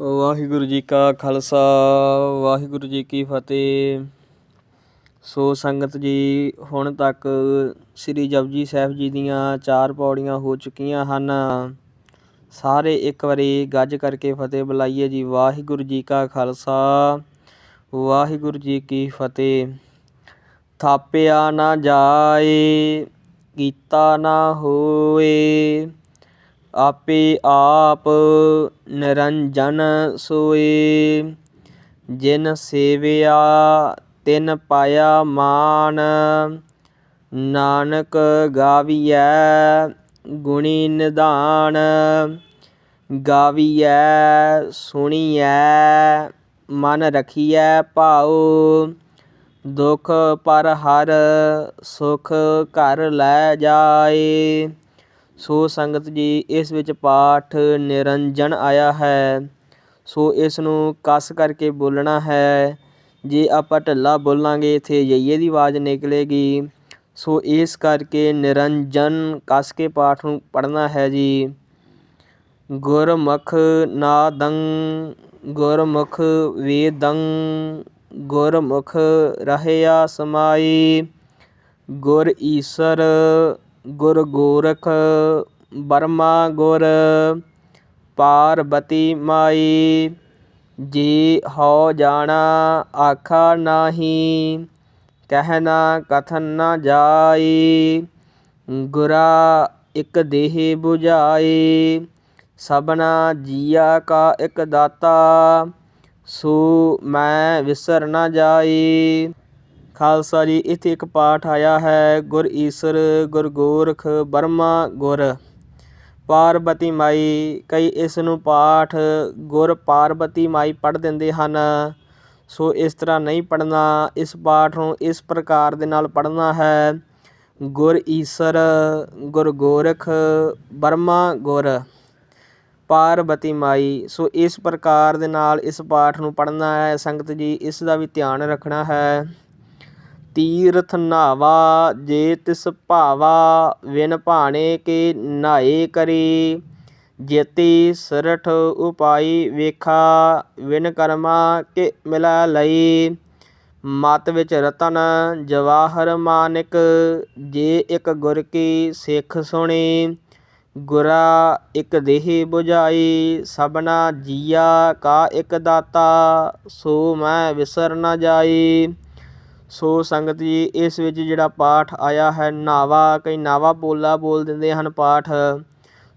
ਵਾਹਿਗੁਰੂ ਜੀ ਕਾ ਖਾਲਸਾ, ਵਾਹਿਗੁਰੂ ਜੀ ਕੀ ਫਤਿਹ। ਸੋ ਸੰਗਤ ਜੀ, ਹੁਣ ਤੱਕ ਸ੍ਰੀ ਜਪਜੀ ਸਾਹਿਬ ਜੀ ਦੀਆਂ ਚਾਰ ਪੌੜੀਆਂ ਹੋ ਚੁੱਕੀਆਂ ਹਨ। ਸਾਰੇ ਇੱਕ ਵਾਰੀ ਗੱਜ ਕਰਕੇ ਫਤਿਹ ਬੁਲਾਈਏ ਜੀ, ਵਾਹਿਗੁਰੂ ਜੀ ਕਾ ਖਾਲਸਾ, ਵਾਹਿਗੁਰੂ ਜੀ ਕੀ ਫਤਿਹ। ਥਾਪਿਆ ਨਾ ਜਾਏ, ਕੀਤਾ ਨਾ ਹੋਏ ਆਪੇ ਆਪ ਨਿਰੰਜਨ ਸੋਏ। ਜਿਨ ਸੇਵਿਆ, ਤਿਨ ਪਾਇਆ ਮਾਨ। ਨਾਨਕ ਗਾਵੀਐ, ਗੁਣੀ ਨਿਧਾਨ। ਗਾਵੀਐ, ਸੁਣੀਐ, ਮਨ ਰਖੀਐ ਭਾਉ। ਦੁਖ ਪਰ ਹਰ ਸੁਖ ਘਰ ਲੈ ਜਾਏ। ਸੋ ਸੰਗਤ ਜੀ, ਇਸ ਵਿੱਚ ਪਾਠ ਨਿਰੰਜਨ ਆਇਆ ਹੈ। ਸੋ ਇਸ ਨੂੰ ਕਸ ਕਰਕੇ ਬੋਲਣਾ ਹੈ। ਜੇ ਆਪਾਂ ਢੱਲਾ ਬੋਲਾਂਗੇ, ਇੱਥੇ ਯਈਏ ਦੀ ਆਵਾਜ਼ ਨਿਕਲੇਗੀ। ਸੋ ਇਸ ਕਰਕੇ ਨਿਰੰਜਨ ਕਸ ਕੇ ਪਾਠ ਨੂੰ ਪੜ੍ਹਨਾ ਹੈ ਜੀ। ਗੁਰਮੁਖ ਨਾਦੰ, ਗੁਰਮੁਖ ਵੇਦੰ, ਗੁਰਮੁਖ ਰਹਿਆ ਸਮਾਈ। ਗੁਰ ਈਸਰ ਗੁਰ ਗੋਰਖ ਬਰਮਾ ਗੁਰ, ਪਾਰਬਤੀ ਮਾਈ, ਜੀ ਹਉ ਜਾਣਾ ਆਖਾ ਨਾਹੀ ਕਹਿਣਾ ਕਥਨ ਨਾ ਜਾਈ, ਗੁਰਾ ਇਕ ਦੇਹ 부ਝਾਈ ਸਭਨਾ ਜੀਆ ਕਾ ਇਕ ਦਾਤਾ, ਸੋ ਮੈਂ ਵਿਸਰ ਨਾ ਜਾਈ। ਖਾਲਸਾ ਜੀ, ਇੱਥੇ ਇੱਕ ਪਾਠ ਆਇਆ ਹੈ, ਗੁਰ ਈਸਰ, ਗੁਰ ਗੋਰਖ, ਬਰਮਾ ਗੁਰ। ਪਾਰਬਤੀ ਮਾਈ, ਕਈ ਇਸ ਨੂੰ ਪਾਠ ਗੁਰ ਪਾਰਬਤੀ ਮਾਈ ਪੜ੍ਹ ਦਿੰਦੇ ਹਨ। ਸੋ ਇਸ ਤਰ੍ਹਾਂ ਨਹੀਂ ਪੜ੍ਹਨਾ, ਇਸ ਪਾਠ ਨੂੰ ਇਸ ਪ੍ਰਕਾਰ ਦੇ ਨਾਲ ਪੜ੍ਹਨਾ ਹੈ। ਗੁਰ ਈਸਰ, ਗੁਰ ਗੋਰਖ, ਬਰਮਾ ਗੁਰ। ਪਾਰਬਤੀ ਮਾਈ, ਸੋ ਇਸ ਪ੍ਰਕਾਰ ਦੇ ਨਾਲ ਇਸ ਪਾਠ ਨੂੰ ਪੜ੍ਹਨਾ ਹੈ। ਸੰਗਤ ਜੀ, ਇਸ ਦਾ ਵੀ ਧਿਆਨ ਰੱਖਣਾ ਹੈ। ਤੀਰਥ ਨਾਵਾ ਜੇ ਤਿਸ ਭਾਵਾ, ਵਿਨ ਭਾਣੇ ਕੇ ਨਾਏ ਕਰੀ। ਜੇਤੀ ਸਰਠ ਉਪਾਈ ਵੇਖਾ, ਵਿਨ ਕਰਮਾ ਕੇ ਮਿਲਾ ਲਈ। ਮਤ ਵਿੱਚ ਰਤਨ ਜਵਾਹਰ ਮਾਨਿਕ, ਜੇ ਇੱਕ ਗੁਰ ਕੀ ਸਿੱਖ ਸੁਣੀ। ਗੁਰਾ ਇੱਕ ਦੇਹ 부ਝਾਈ ਸਭਨਾ ਜੀਆ ਕਾ ਇੱਕ ਦਾਤਾ, ਸੋ ਮੈਂ ਵਿਸਰ ਨਾ ਜਾਈ। ਸੋ ਸੰਗਤ ਜੀ, ਇਸ ਵਿੱਚ ਜਿਹੜਾ ਪਾਠ ਆਇਆ ਹੈ, ਨਾਵਾ, ਕਈ ਨਾਵਾ ਬੋਲਾ ਬੋਲ ਦਿੰਦੇ ਹਨ ਪਾਠ।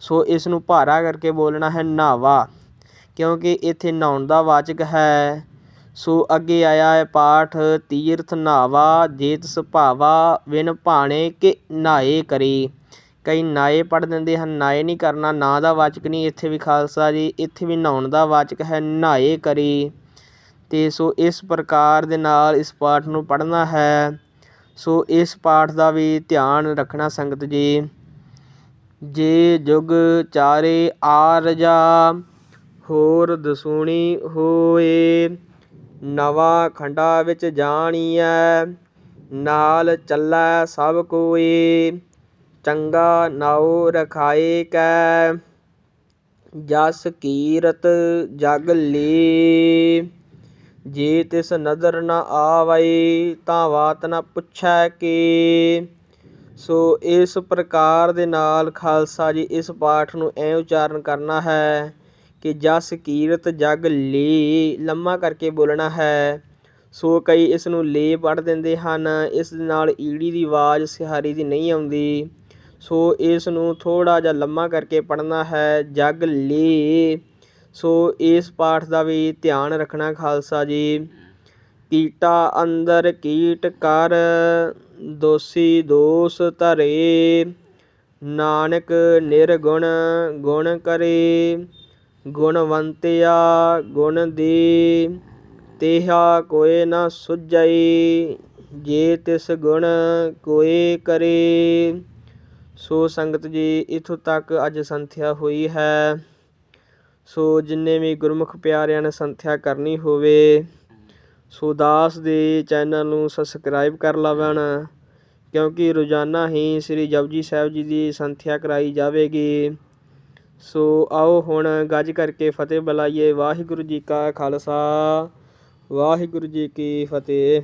ਸੋ ਇਸ ਨੂੰ ਭਾਰਾ ਕਰਕੇ ਬੋਲਣਾ ਹੈ ਨਾਵਾ, ਕਿਉਂਕਿ ਇੱਥੇ ਨਹਾਉਣ ਦਾ ਵਾਚਕ ਹੈ। ਸੋ ਅੱਗੇ ਆਇਆ ਹੈ ਪਾਠ, ਤੀਰਥ ਨਾਵਾ ਜੇਤ ਸੁਭਾਵਾ ਵਿਨ ਭਾਣੇ ਕਿ ਨਾਏ ਕਰੀ। ਕਈ ਨਾਏ ਪੜ ਦਿੰਦੇ ਹਨ, ਨਾਏ ਨਹੀਂ ਕਰਨਾ, ਨਾ ਦਾ ਵਾਚਕ ਨਹੀਂ, ਇੱਥੇ ਵੀ ਖਾਲਸਾ ਜੀ, ਇੱਥੇ ਵੀ ਨਹਾਉਣ ਦਾ ਵਾਚਕ ਹੈ, ਨਾਏ ਕਰੀ। ਅਤੇ ਸੋ ਇਸ ਪ੍ਰਕਾਰ ਦੇ ਨਾਲ ਇਸ ਪਾਠ ਨੂੰ ਪੜ੍ਹਨਾ ਹੈ। ਸੋ ਇਸ ਪਾਠ ਦਾ ਵੀ ਧਿਆਨ ਰੱਖਣਾ ਸੰਗਤ ਜੀ। ਜੇ ਜੁਗ ਚਾਰੇ ਆਰਜਾ, ਹੋਰ ਦਸੂਣੀ ਹੋਏ, ਨਵਾਂ ਖੰਡਾ ਵਿੱਚ ਜਾਣੀਐ, ਨਾਲ ਚੱਲੈ ਸਭ ਕੋਈ ਚੰਗਾ ਨਾਉ ਰਖਾਏ ਕੈ, ਜਸ ਕੀਰਤ ਜਗ ਲੀ। ਜੇ ਤਿਸ ਨਦਰ ਨ ਆਵਈ, ਤਾਂ ਬਾਤ ਨ ਪੁੱਛੈ ਕੀ। ਸੋ ਇਸ ਪ੍ਰਕਾਰ ਦੇ ਨਾਲ ਖਾਲਸਾ ਜੀ ਇਸ ਪਾਠ ਨੂੰ ਐ ਉਚਾਰਨ ਕਰਨਾ ਹੈ ਕਿ ਜਸ ਕੀਰਤ ਜਗ ਲੀ ਲੰਮਾ ਕਰਕੇ ਬੋਲਣਾ ਹੈ। ਸੋ ਕਈ ਇਸ ਨੂੰ ਲੇ ਪੜ ਦਿੰਦੇ ਹਨ, ਇਸ ਦੇ ਨਾਲ ਈੜੀ ਦੀ ਆਵਾਜ਼ ਸਿਹਾਰੀ ਦੀ ਨਹੀਂ ਆਉਂਦੀ। ਸੋ ਇਸ ਨੂੰ ਥੋੜਾ ਜਿਹਾ ਲੰਮਾ ਕਰਕੇ ਪੜਨਾ ਹੈ, ਜਗ ਲੀ ਸੋ ਇਸ ਪਾਠ ਦਾ ਵੀ ਧਿਆਨ ਰੱਖਣਾ ਖਾਲਸਾ ਜੀ। ਕੀਟਾ ਅੰਦਰ ਕੀਟ ਕਰ, ਦੋਸੀ ਦੋਸ ਧਰੇ। ਨਾਨਕ ਨਿਰਗੁਣ ਗੁਣ ਕਰੇ। ਗੁਣਵੰਤਿਆ ਗੁਣ ਦੀ, ਤੇਹਾ ਕੋਏ ਨਾ ਸੁਝਈ। ਜੇ ਤਿਸ ਗੁਣ ਕੋਏ ਕਰੇ। ਸੋ ਸੰਗਤ ਜੀ, ਇਥੋਂ ਤੱਕ ਅੱਜ ਸੰਥਿਆ ਹੋਈ ਹੈ। ਸੋ ਜਿੰਨੇ ਵੀ ਗੁਰਮੁਖ ਪਿਆਰਿਆਂ ਨੇ ਸੰਥਿਆ ਕਰਨੀ ਹੋਵੇ, ਸੋ ਦਾਸ ਦੇ ਚੈਨਲ ਨੂੰ ਸਬਸਕ੍ਰਾਈਬ ਕਰ ਲਵਣ, ਕਿਉਂਕਿ ਰੋਜ਼ਾਨਾ ਹੀ ਸ੍ਰੀ ਜਪਜੀ ਸਾਹਿਬ ਜੀ ਦੀ ਸੰਥਿਆ ਕਰਾਈ ਜਾਵੇਗੀ। ਸੋ ਆਓ ਹੁਣ ਗੱਜ ਕਰਕੇ ਫਤਿਹ ਬੁਲਾਈਏ। ਵਾਹਿਗੁਰੂ ਜੀ ਕਾ ਖਾਲਸਾ, ਵਾਹਿਗੁਰੂ ਜੀ ਕੀ ਫਤਿਹ।